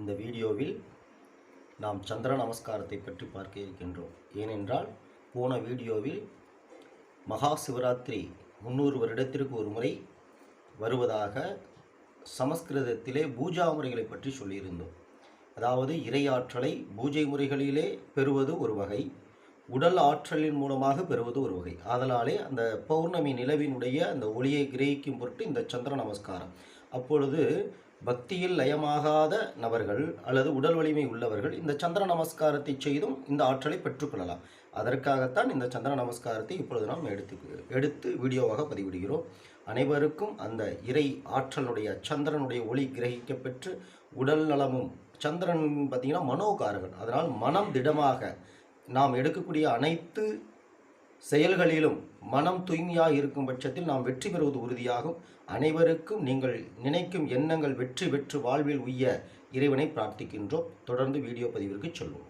இந்த வீடியோவில் நாம் சந்திர நமஸ்காரத்தை பற்றி பார்க்க இருக்கின்றோம். ஏனென்றால் போன வீடியோவில் மகா சிவராத்திரி முந்நூறு வருடத்திற்கு ஒரு முறை வருவதாக சமஸ்கிருதத்திலே பூஜா முறைகளை பற்றி சொல்லியிருந்தோம். அதாவது இறையாற்றலை பூஜை முறைகளிலே பெறுவது ஒரு வகை உடல் ஆற்றலின் மூலமாக பெறுவது ஒரு வகை. ஆதலாலே அந்த பௌர்ணமி நிலவினுடைய அந்த ஒளியை கிரகிக்கும் பொருட்டு இந்த சந்திர நமஸ்காரம். அப்பொழுது பக்தியில் லயமாகாத நபர்கள் அல்லது உடல் வலிமை உள்ளவர்கள் இந்த சந்திர நமஸ்காரத்தை செய்தும் இந்த ஆற்றலை பெற்றுக்கொள்ளலாம் அதற்காகத்தான் இந்த சந்திர நமஸ்காரத்தை இப்பொழுது நாம் எடுத்து எடுத்து வீடியோவாக பதிவிடுகிறோம். அனைவருக்கும் அந்த இறை ஆற்றலுடைய சந்திரனுடைய ஒளி கிரகிக்கப்பெற்று உடல் நலமும் சந்திரன் பார்த்திங்கன்னா மனோகாரகன். அதனால் மனம் திடமாக நாம் எடுக்கக்கூடிய அனைத்து செயல்களிலும் மனம் தூய்மையாக இருக்கும் பட்சத்தில் நாம் வெற்றி பெறுவது உறுதியாகும். அனைவருக்கும் நீங்கள் நினைக்கும் எண்ணங்கள் வெற்றி பெற்று வாழ்வில் உய்ய இறைவனை பிரார்த்திக்கின்றோம். தொடர்ந்து வீடியோ பதிவிற்கு சொல்வோம்.